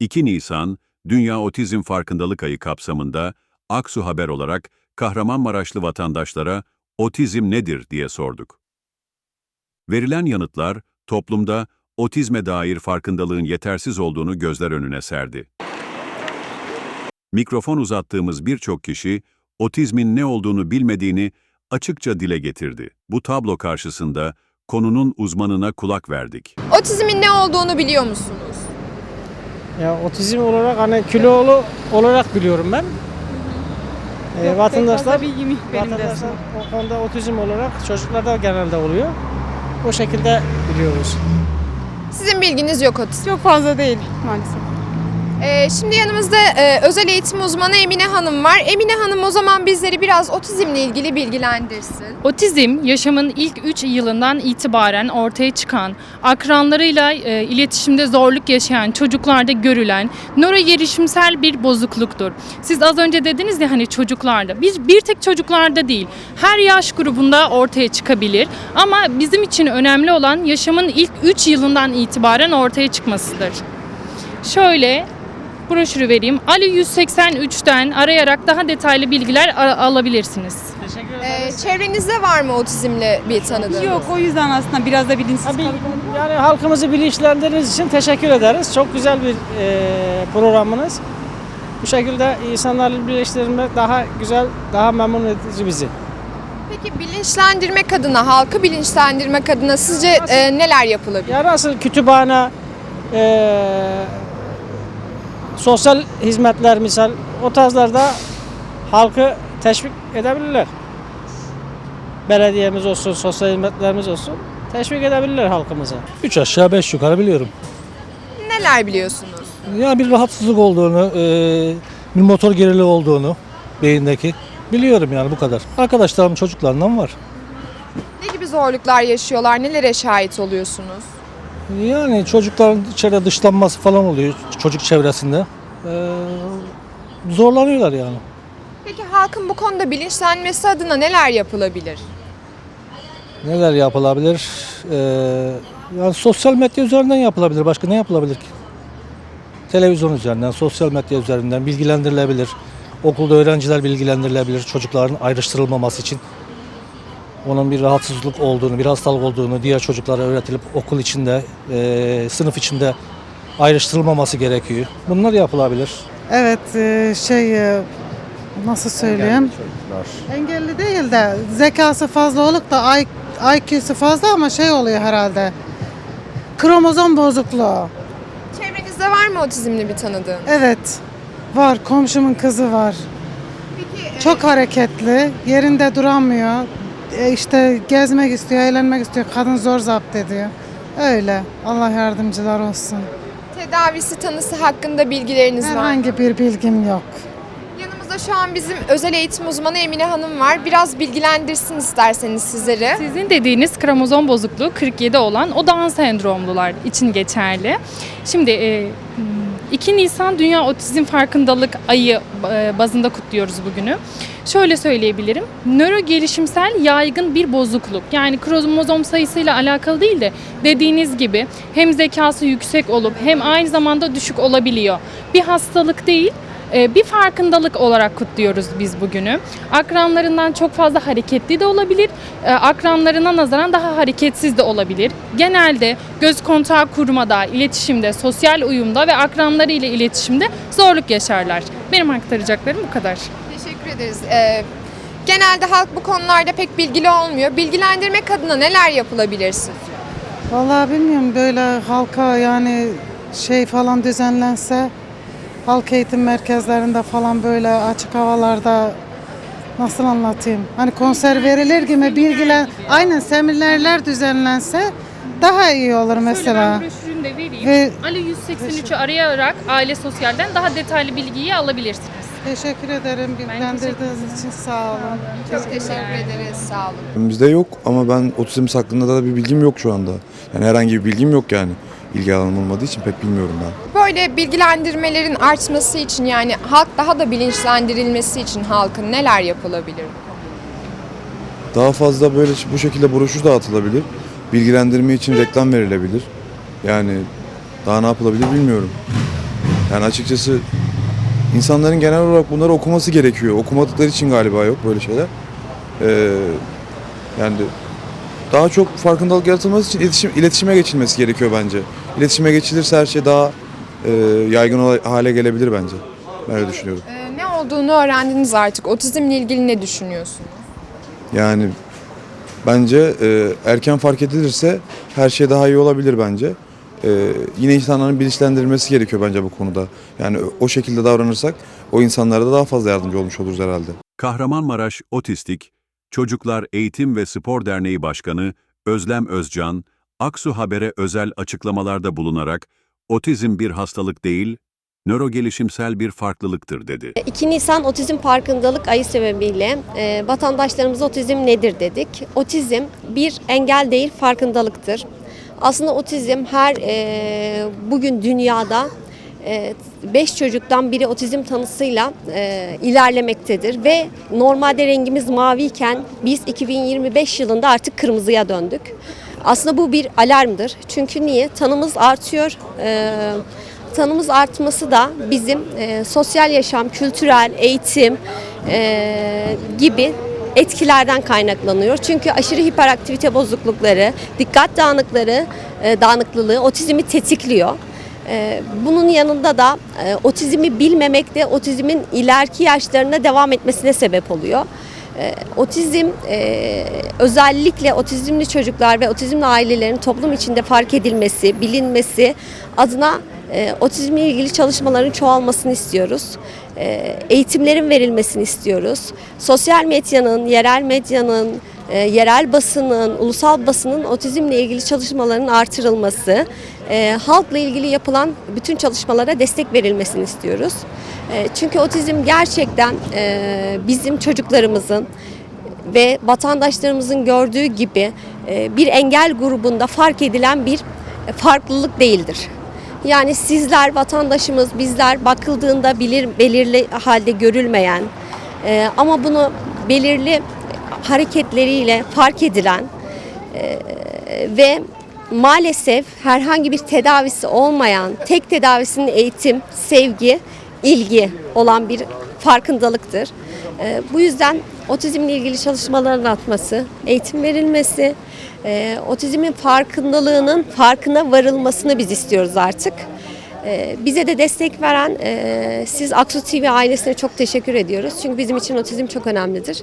2 Nisan Dünya Otizm Farkındalık Ayı kapsamında Aksu Haber olarak Kahramanmaraşlı vatandaşlara otizm nedir diye sorduk. Verilen yanıtlar toplumda otizme dair farkındalığın yetersiz olduğunu gözler önüne serdi. Mikrofon uzattığımız birçok kişi otizmin ne olduğunu bilmediğini açıkça dile getirdi. Bu tablo karşısında konunun uzmanına kulak verdik. Otizmin ne olduğunu biliyor musunuz? Ya otizm olarak hani kilolu olarak biliyorum ben. Ee, vatandaşlar, bilgim yok benim de. vatandaşlar o konuda otizm olarak çocuklarda genelde oluyor. O şekilde biliyoruz. Sizin bilginiz yok otizm. Çok fazla değil maalesef. Ee, şimdi yanımızda e, özel eğitim uzmanı Emine Hanım var. Emine Hanım o zaman bizleri biraz otizmle ilgili bilgilendirsin. Otizm yaşamın ilk 3 yılından itibaren ortaya çıkan, akranlarıyla e, iletişimde zorluk yaşayan çocuklarda görülen nörogelişimsel bir bozukluktur. Siz az önce dediniz ya hani çocuklarda. Biz bir tek çocuklarda değil, her yaş grubunda ortaya çıkabilir. Ama bizim için önemli olan yaşamın ilk 3 yılından itibaren ortaya çıkmasıdır. Şöyle broşürü vereyim. Ali 183'ten arayarak daha detaylı bilgiler alabilirsiniz. Teşekkür Ee, çevrenizde var mı otizmle bir tanıdığınız? Yok o yüzden aslında biraz da bilinçsiz Abi, kaldım. yani halkımızı bilinçlendirdiğiniz için teşekkür ederiz. Çok güzel bir e, programınız. Bu şekilde insanlarla birleştirmek daha güzel, daha memnun edici bizi. Peki bilinçlendirmek adına, halkı bilinçlendirmek adına sizce e, neler yapılabilir? Ya nasıl kütüphane, e, sosyal hizmetler misal o tarzlarda halkı teşvik edebilirler. Belediyemiz olsun, sosyal hizmetlerimiz olsun teşvik edebilirler halkımıza. 3 aşağı 5 yukarı biliyorum. Neler biliyorsunuz? Ya bir rahatsızlık olduğunu, e, bir motor geriliği olduğunu beyindeki biliyorum yani bu kadar. Arkadaşlarım çocuklarından var. Ne gibi zorluklar yaşıyorlar, nelere şahit oluyorsunuz? Yani çocukların içeride dışlanması falan oluyor çocuk çevresinde. E, zorlanıyorlar yani. Peki halkın bu konuda bilinçlenmesi adına neler yapılabilir? Neler yapılabilir? E, yani sosyal medya üzerinden yapılabilir. Başka ne yapılabilir ki? Televizyon üzerinden, sosyal medya üzerinden bilgilendirilebilir. Okulda öğrenciler bilgilendirilebilir çocukların ayrıştırılmaması için. Onun bir rahatsızlık olduğunu, bir hastalık olduğunu diğer çocuklara öğretilip okul içinde, eee, sınıf içinde ayrıştırılmaması gerekiyor. Bunlar yapılabilir. Evet e, şey e, nasıl söyleyeyim? Engelli değil de zekası fazla olup da IQ'su fazla ama şey oluyor herhalde. Kromozom bozukluğu. Çevrenizde var mı otizmli bir tanıdığın? Evet. Var. Komşumun kızı var. Peki e, Çok hareketli. Yerinde duramıyor. E, işte gezmek istiyor, eğlenmek istiyor. Kadın zor zapt ediyor. Öyle. Allah yardımcılar olsun. tedavisi tanısı hakkında bilgileriniz var mı? Herhangi bir bilgim yok. Yanımızda şu an bizim özel eğitim uzmanı Emine Hanım var. Biraz bilgilendirsin isterseniz sizleri. Sizin dediğiniz kromozom bozukluğu 47 olan o Down sendromlular için geçerli. Şimdi e, 2 Nisan Dünya Otizm Farkındalık Ayı e, bazında kutluyoruz bugünü. Şöyle söyleyebilirim. Nöro gelişimsel yaygın bir bozukluk. Yani kromozom sayısıyla alakalı değil de dediğiniz gibi hem zekası yüksek olup hem aynı zamanda düşük olabiliyor. Bir hastalık değil, bir farkındalık olarak kutluyoruz biz bugünü. Akranlarından çok fazla hareketli de olabilir, e, akranlarına nazaran daha hareketsiz de olabilir. Genelde göz kontağı kurmada, iletişimde, sosyal uyumda ve akranları ile iletişimde zorluk yaşarlar. Benim aktaracaklarım bu kadar. Teşekkür ederiz. Ee, genelde halk bu konularda pek bilgili olmuyor. Bilgilendirmek adına neler yapılabilir sizce? Vallahi bilmiyorum böyle halka yani şey falan düzenlense halk eğitim merkezlerinde falan böyle açık havalarda nasıl anlatayım? Hani konser verilir gibi bilgiler aynen seminerler düzenlense daha iyi olur mesela. Şöyle ben broşürünü de vereyim. Ve Ali 183'ü arayarak aile sosyalden daha detaylı bilgiyi alabilirsiniz. teşekkür ederim bilgilendirdiğiniz için sağ olun. Çok teşekkür ederiz. Sağ olun. Bizde yok ama ben otizm hakkında da bir bilgim yok şu anda. Yani herhangi bir bilgim yok yani. İlgi alanım olmadığı için pek bilmiyorum ben. Böyle bilgilendirmelerin artması için yani halk daha da bilinçlendirilmesi için halkın neler yapılabilir? Daha fazla böyle bu şekilde broşür dağıtılabilir. Bilgilendirme için reklam verilebilir. Yani Daha ne yapılabilir bilmiyorum. Yani açıkçası insanların genel olarak bunları okuması gerekiyor. Okumadıkları için galiba yok böyle şeyler. Ee, yani daha çok farkındalık yaratılması için iletişim, iletişime geçilmesi gerekiyor bence. İletişime geçilirse her şey daha e, yaygın hale gelebilir bence. Ben öyle düşünüyorum. E, ne olduğunu öğrendiniz artık. Otizmle ilgili ne düşünüyorsunuz? Yani bence e, erken fark edilirse her şey daha iyi olabilir bence. E, yine insanların bilinçlendirilmesi gerekiyor bence bu konuda. Yani o şekilde davranırsak o insanlara da daha fazla yardımcı olmuş oluruz herhalde. Kahramanmaraş Otistik Çocuklar Eğitim ve Spor Derneği Başkanı Özlem Özcan, Aksu Haber'e özel açıklamalarda bulunarak otizm bir hastalık değil, nörogelişimsel bir farklılıktır dedi. 2 Nisan Otizm Farkındalık Ayı sebebiyle e, vatandaşlarımıza otizm nedir dedik. Otizm bir engel değil farkındalıktır. Aslında otizm her e, bugün dünyada 5 çocuktan biri otizm tanısıyla e, ilerlemektedir ve normalde rengimiz maviyken biz 2025 yılında artık kırmızıya döndük. Aslında bu bir alarmdır. Çünkü niye? Tanımız artıyor. E, tanımız artması da bizim e, sosyal yaşam, kültürel, eğitim e, gibi etkilerden kaynaklanıyor. Çünkü aşırı hiperaktivite bozuklukları, dikkat dağınıkları, e, dağınıklılığı otizmi tetikliyor. E, bunun yanında da e, otizmi bilmemek de otizmin ileriki yaşlarına devam etmesine sebep oluyor. E, Otizm e, özellikle otizmli çocuklar ve otizmli ailelerin toplum içinde fark edilmesi, bilinmesi adına e, otizmle ilgili çalışmaların çoğalmasını istiyoruz. E, Eğitimlerin verilmesini istiyoruz. Sosyal medyanın, yerel medyanın, e, yerel basının, ulusal basının otizmle ilgili çalışmaların artırılması, e, halkla ilgili yapılan bütün çalışmalara destek verilmesini istiyoruz. E, çünkü otizm gerçekten e, bizim çocuklarımızın ve vatandaşlarımızın gördüğü gibi e, bir engel grubunda fark edilen bir farklılık değildir. Yani sizler vatandaşımız, bizler bakıldığında bilir, belirli halde görülmeyen e, ama bunu belirli hareketleriyle fark edilen e, ve maalesef herhangi bir tedavisi olmayan, tek tedavisinin eğitim, sevgi, ilgi olan bir farkındalıktır. E, bu yüzden otizmle ilgili çalışmaların artması, eğitim verilmesi, e, otizmin farkındalığının farkına varılmasını biz istiyoruz artık. Bize de destek veren siz Aksu TV ailesine çok teşekkür ediyoruz. Çünkü bizim için otizm çok önemlidir.